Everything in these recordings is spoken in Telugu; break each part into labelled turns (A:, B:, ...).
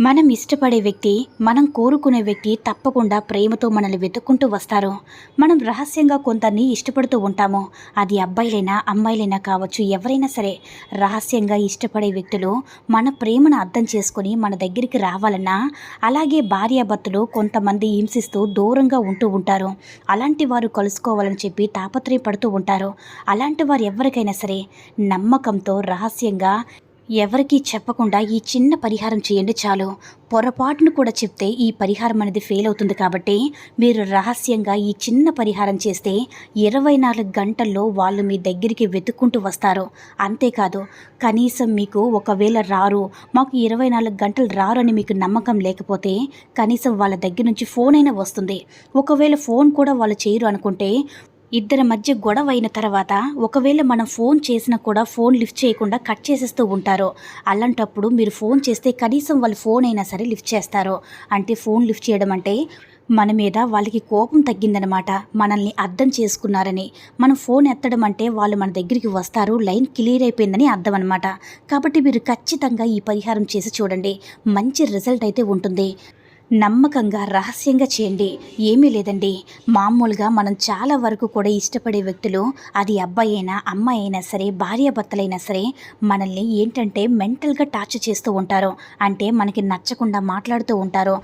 A: మనం ఇష్టపడే వ్యక్తి మనం కోరుకునే వ్యక్తి తప్పకుండా ప్రేమతో మనల్ని వెతుక్కుంటూ వస్తారు. మనం రహస్యంగా కొందరిని ఇష్టపడుతూ ఉంటాము. అది అబ్బాయిలైనా అమ్మాయిలైనా కావచ్చు ఎవరైనా సరే. రహస్యంగా ఇష్టపడే వ్యక్తులు మన ప్రేమను అర్థం చేసుకొని మన దగ్గరికి రావాలన్నా అలాగే భార్యాభర్తలు కొంతమంది హింసిస్తూ దూరంగా ఉంటూ ఉంటారు. అలాంటి వారు కలుసుకోవాలని చెప్పి తాపత్రయపడుతూ ఉంటారు. అలాంటి వారు ఎవరికైనా సరే నమ్మకంతో రహస్యంగా ఎవరికీ చెప్పకుండా ఈ చిన్న పరిహారం చేయండి చాలు. పొరపాటును కూడా చెప్తే ఈ పరిహారం అనేది ఫెయిల్ అవుతుంది కాబట్టి మీరు రహస్యంగా ఈ చిన్న పరిహారం చేస్తే ఇరవై నాలుగు గంటల్లో వాళ్ళు మీ దగ్గరికి వెతుక్కుంటూ వస్తారు. అంతేకాదు కనీసం మీకు ఒకవేళ రారు మాకు ఇరవై నాలుగు గంటలు రారు అని మీకు నమ్మకం లేకపోతే కనీసం వాళ్ళ దగ్గర నుంచి ఫోన్ అయినా వస్తుంది. ఒకవేళ ఫోన్ కూడా వాళ్ళు చేయరు అనుకుంటే ఇద్దరి మధ్య గొడవ అయిన తర్వాత ఒకవేళ మనం ఫోన్ చేసినా కూడా ఫోన్ లిఫ్ట్ చేయకుండా కట్ చేసేస్తూ ఉంటారు. అలాంటప్పుడు మీరు ఫోన్ చేస్తే కనీసం వాళ్ళు ఫోన్ అయినా సరే లిఫ్ట్ చేస్తారు. అంటే ఫోన్ లిఫ్ట్ చేయడం అంటే మన మీద వాళ్ళకి కోపం తగ్గిందనమాట మనల్ని అర్థం చేసుకున్నారని. మనం ఫోన్ ఎత్తడం అంటే వాళ్ళు మన దగ్గరికి వస్తారు. లైన్ క్లియర్ అయిపోయిందని అర్థం అనమాట కాబట్టి మీరు ఖచ్చితంగా ఈ పరిహారం చేసి చూడండి. మంచి రిజల్ట్ అయితే ఉంటుంది. నమ్మకంగా రహస్యంగా చేయండి. ఏమీ లేదండి. మామూలుగా మనం చాలా వరకు కూడా ఇష్టపడే వ్యక్తులు అది అబ్బాయి అయినా అమ్మాయి అయినా సరే భార్యాభర్తలైనా సరే మనల్ని ఏంటంటే మెంటల్గా టార్చర్ చేస్తూ ఉంటారు. అంటే మనకి నచ్చకుండా మాట్లాడుతూ ఉంటారు.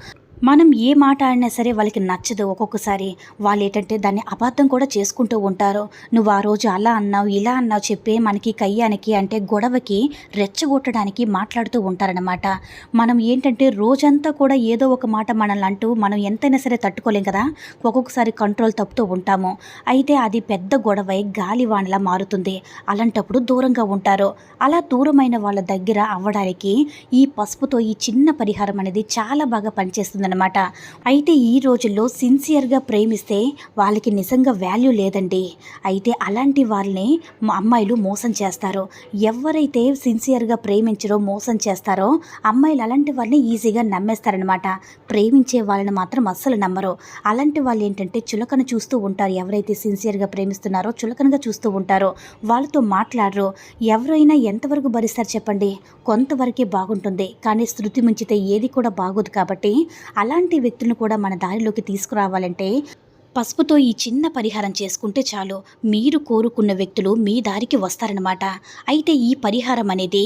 A: మనం ఏ మాట ఆడినా సరే వాళ్ళకి నచ్చదు ఒక్కొక్కసారి. వాళ్ళు ఏంటంటే దాన్ని అబద్ధం కూడా చేసుకుంటూ ఉంటారు. నువ్వు ఆ రోజు అలా అన్నావు ఇలా అన్నావు చెప్పి మనకి కయ్యానికి అంటే గొడవకి రెచ్చగొట్టడానికి మాట్లాడుతూ ఉంటారనమాట మనం ఏంటంటే రోజంతా కూడా ఏదో ఒక మాట మనల్ని అంటూ మనం ఎంతైనా సరే తట్టుకోలేం కదా. ఒక్కొక్కసారి కంట్రోల్ తప్పుతూ ఉంటాము. అయితే అది పెద్ద గొడవై గాలివానలా మారుతుంది. అలాంటప్పుడు దూరంగా ఉంటారు. అలా దూరమైన వాళ్ళ దగ్గర అవ్వడానికి ఈ పసుపుతో ఈ చిన్న పరిహారం అనేది చాలా బాగా పనిచేస్తుంది పనిచేస్తుందన్నమాట అయితే ఈ రోజుల్లో సిన్సియర్గా ప్రేమిస్తే వాళ్ళకి నిజంగా వాల్యూ లేదండి. అయితే అలాంటి వాళ్ళని అమ్మాయిలు మోసం చేస్తారు. ఎవరైతే సిన్సియర్గా ప్రేమించరో మోసం చేస్తారో అమ్మాయిలు అలాంటి వాళ్ళని ఈజీగా నమ్మేస్తారనమాట ప్రేమించే వాళ్ళని మాత్రం అస్సలు నమ్మరు. అలాంటి వాళ్ళు ఏంటంటే చులకన చూస్తూ ఉంటారు. ఎవరైతే సిన్సియర్గా ప్రేమిస్తున్నారో చులకనగా చూస్తూ ఉంటారో. వాళ్ళతో మాట్లాడరు. ఎవరైనా ఎంతవరకు భరిస్తారు చెప్పండి? కొంతవరకే బాగుంటుంది. కానీ శృతి ముంచితే ఏది కూడా బాగోదు కాబట్టి అలాంటి వ్యక్తులను కూడా మన దారిలోకి తీసుకురావాలంటే పసుపుతో ఈ చిన్న పరిహారం చేసుకుంటే చాలు. మీరు కోరుకున్న వ్యక్తులు మీ దారికి వస్తారనమాట అయితే ఈ పరిహారం అనేది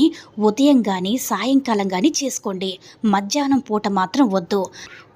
A: ఉదయం కానీ సాయంకాలం కానీ చేసుకోండి. మధ్యాహ్నం పూట మాత్రం వద్దు.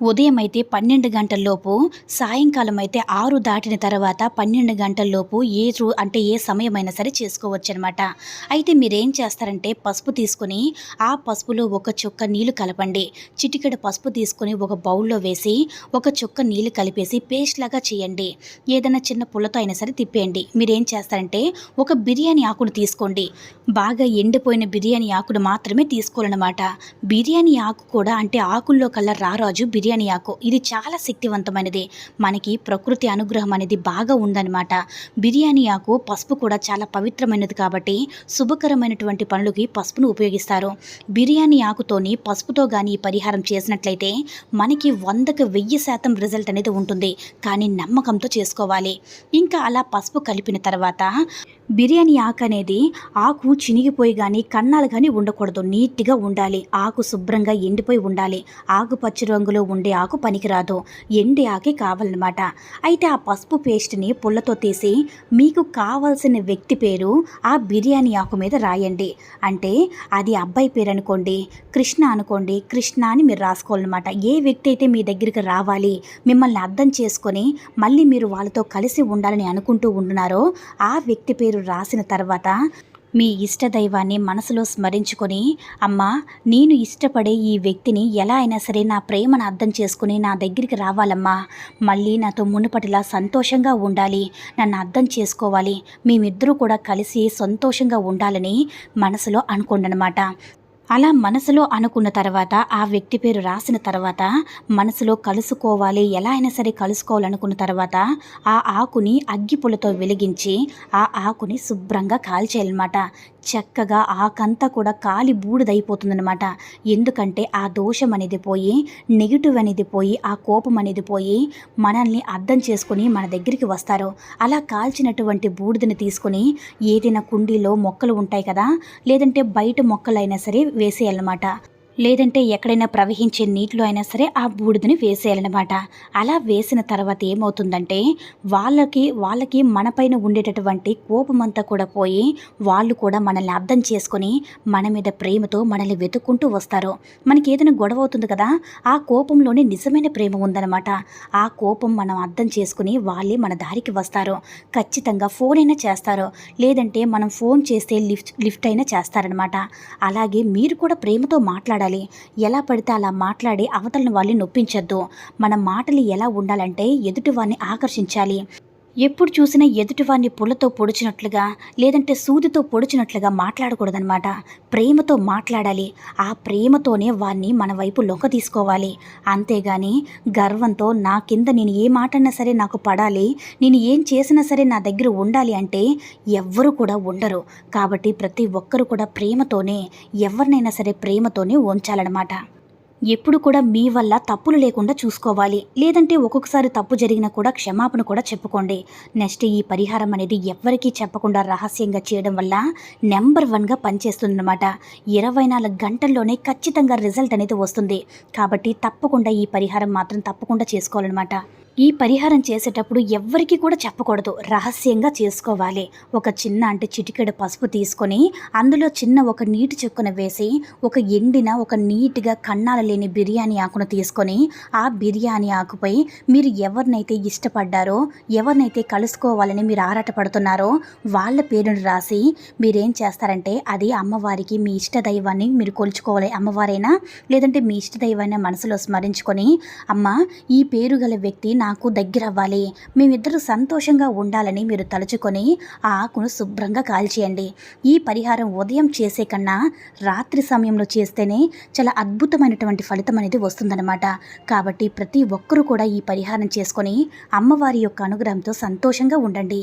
A: ఉదయం అయితే పన్నెండు గంటల్లోపు సాయంకాలం అయితే ఆరు దాటిన తర్వాత పన్నెండు గంటల్లోపు ఏ రూ అంటే ఏ సమయమైనా సరే చేసుకోవచ్చు అనమాట అయితే మీరేం చేస్తారంటే పసుపు తీసుకొని ఆ పసుపులో ఒక చుక్క నీళ్ళు కలపండి. చిటికెడు పసుపు తీసుకొని ఒక బౌల్లో వేసి ఒక చుక్క నీళ్ళు కలిపేసి పేస్ట్ లాగా చేయండి. ఏదైనా చిన్న పుల్లతో అయినా సరే తిప్పేయండి. మీరేం చేస్తారంటే ఒక బిర్యానీ ఆకును తీసుకోండి. బాగా ఎండిపోయిన బిర్యానీ ఆకును మాత్రమే తీసుకోవాలన్నమాట. బిర్యానీ ఆకు కూడా అంటే ఆకుల్లో కల్లా రారాజు బిర్యానీ ఆకు. ఇది చాలా శక్తివంతమైనది. మనకి ప్రకృతి అనుగ్రహం అనేది బాగా ఉందన్నమాట. బిర్యానీ ఆకు పసుపు కూడా చాలా పవిత్రమైనది కాబట్టి శుభకరమైనటువంటి పనులకి పసుపును ఉపయోగిస్తారు. బిర్యానీ ఆకుతోని పసుపుతో కానీ ఈ పరిహారం చేసినట్లయితే మనకి వందకు వెయ్యి శాతం రిజల్ట్ అనేది ఉంటుంది. కానీ నమ్మకంతో చేసుకోవాలి. ఇంకా అలా పసుపు కలిపిన తర్వాత బిర్యానీ ఆకు అనేది ఆకు చినిగిపోయి కానీ కన్నాలు కానీ ఉండకూడదు. నీట్గా ఉండాలి. ఆకు శుభ్రంగా ఎండిపోయి ఉండాలి. ఆకుపచ్చ రంగులో ఉండే ఆకు పనికిరాదు. ఎండి ఆకే కావాలన్నమాట. అయితే ఆ పసుపు పేస్ట్ని పుల్లతో తీసి మీకు కావాల్సిన వ్యక్తి పేరు ఆ బిర్యానీ ఆకు మీద రాయండి. అంటే అది అబ్బాయి పేరు అనుకోండి కృష్ణ అనుకోండి కృష్ణ అని మీరు రాసుకోవాలన్నమాట. ఏ వ్యక్తి అయితే మీ దగ్గరికి రావాలి మిమ్మల్ని అర్థం చేసుకొని మళ్ళీ మీరు వాళ్ళతో కలిసి ఉండాలని అనుకుంటూ ఉంటున్నారో ఆ వ్యక్తి పేరు రాసిన తర్వాత మీ ఇష్టదైవాన్ని మనసులో స్మరించుకొని అమ్మా నేను ఇష్టపడే ఈ వ్యక్తిని ఎలా అయినా సరే నా ప్రేమను అర్థం చేసుకుని నా దగ్గరికి రావాలమ్మా. మళ్ళీ నాతో మునుపటిలా సంతోషంగా ఉండాలి. నన్ను అర్థం చేసుకోవాలి. మేమిద్దరూ కూడా కలిసి సంతోషంగా ఉండాలని మనసులో అనుకోండి అలా మనసులో అనుకున్న తర్వాత ఆ వ్యక్తి పేరు రాసిన తర్వాత మనసులో కలుసుకోవాలి ఎలా అయినా సరే కలుసుకోవాలనుకున్న తర్వాత ఆ ఆకుని అగ్గిపులతో వెలిగించి ఆ ఆకుని శుభ్రంగా కాల్చేయాలన్నమాట. చక్కగా ఆకంతా కూడా కాలి బూడిదైపోతుందనమాట ఎందుకంటే ఆ దోషం అనేది పోయి నెగిటివ్ అనేది పోయి ఆ కోపం అనేది పోయి మనల్ని అర్థం చేసుకొని మన దగ్గరికి వస్తారు. అలా కాల్చినటువంటి బూడిదని తీసుకొని ఏదైనా కుండీలో మొక్కలు ఉంటాయి కదా లేదంటే బయట మొక్కలైనా సరే వేసేయాలన్నమాట. లేదంటే ఎక్కడైనా ప్రవహించే నీటిలో అయినా సరే ఆ బూడిదని వేసేయాలన్నమాట. అలా వేసిన తర్వాత ఏమవుతుందంటే వాళ్ళకి వాళ్ళకి మనపైన ఉండేటటువంటి కోపమంతా కూడా పోయి వాళ్ళు కూడా మనల్ని అర్థం చేసుకొని మన మీద ప్రేమతో మనల్ని వెతుక్కుంటూ వస్తారు. మనకి ఏదైనా గొడవ అవుతుంది కదా ఆ కోపంలోనే నిజమైన ప్రేమ ఉందన్నమాట. ఆ కోపం మనం అర్థం చేసుకుని వాళ్ళే మన దారికి వస్తారు. ఖచ్చితంగా ఫోన్ అయినా చేస్తారు. లేదంటే మనం ఫోన్ చేస్తే లిఫ్ట్ లిఫ్ట్ అయినా చేస్తారనమాట అలాగే మీరు కూడా ప్రేమతో మాట్లాడాలి. ఎలా పడితే అలా మాట్లాడి అవతలని వాళ్ళని నొప్పించొద్దు. మన మాటలు ఎలా ఉండాలంటే ఎదుటివారిని ఆకర్షించాలి. ఎప్పుడు చూసినా ఎదుటివారిని పుల్లతో పొడిచినట్లుగా లేదంటే సూదితో పొడిచినట్లుగా మాట్లాడకూడదనమాట ప్రేమతో మాట్లాడాలి. ఆ ప్రేమతోనే వారిని మన వైపు లొంగ తీసుకోవాలి. అంతేగాని గర్వంతో నా కింద నేను ఏ మాటన్నా సరే నాకు పడాలి నేను ఏం చేసినా సరే నా దగ్గర ఉండాలి అంటే ఎవ్వరు కూడా ఉండరు. కాబట్టి ప్రతి ఒక్కరు కూడా ప్రేమతోనే ఎవరినైనా సరే ప్రేమతోనే ఉంచాలన్నమాట. ఎప్పుడు కూడా మీ వల్ల తప్పులు లేకుండా చూసుకోవాలి. లేదంటే ఒక్కొక్కసారి తప్పు జరిగినా కూడా క్షమాపణ కూడా చెప్పుకోండి. నెక్స్ట్ ఈ పరిహారం అనేది ఎవ్వరికీ చెప్పకుండా రహస్యంగా చేయడం వల్ల నెంబర్ వన్గా పనిచేస్తుందన్నమాట. ఇరవై నాలుగు గంటల్లోనే ఖచ్చితంగా రిజల్ట్ అనేది వస్తుంది. కాబట్టి తప్పకుండా ఈ పరిహారం మాత్రం తప్పకుండా చేసుకోవాలన్నమాట. ఈ పరిహారం చేసేటప్పుడు ఎవ్వరికీ కూడా చెప్పకూడదు. రహస్యంగా చేసుకోవాలి. ఒక చిన్న అంటే చిటికెడు పసుపు తీసుకొని అందులో చిన్న ఒక నీటి చుక్కను వేసి ఒక ఎండిన ఒక నీట్గా కన్నాల లేని బిర్యానీ ఆకును తీసుకొని ఆ బిర్యానీ ఆకుపై మీరు ఎవరినైతే ఇష్టపడ్డారో ఎవరినైతే కలుసుకోవాలని మీరు ఆరాటపడుతున్నారో వాళ్ళ పేరును రాసి మీరేం చేస్తారంటే అది అమ్మవారికి మీ ఇష్ట దైవాన్ని మీరు కొలుచుకోవాలి. అమ్మవారైనా లేదంటే మీ ఇష్ట దైవాన్ని మనసులో స్మరించుకొని అమ్మ ఈ పేరు గల వ్యక్తి నా నాకు దగ్గర అవ్వాలి మేమిద్దరూ సంతోషంగా ఉండాలని మీరు తలుచుకొని ఆ ఆకును శుభ్రంగా కాల్చేయండి. ఈ పరిహారం ఉదయం చేసే కన్నా రాత్రి సమయంలో చేస్తేనే చాలా అద్భుతమైనటువంటి ఫలితం అనేది వస్తుందన్నమాట. కాబట్టి ప్రతి ఒక్కరూ కూడా ఈ పరిహారం చేసుకొని అమ్మవారి యొక్క అనుగ్రహంతో సంతోషంగా ఉండండి.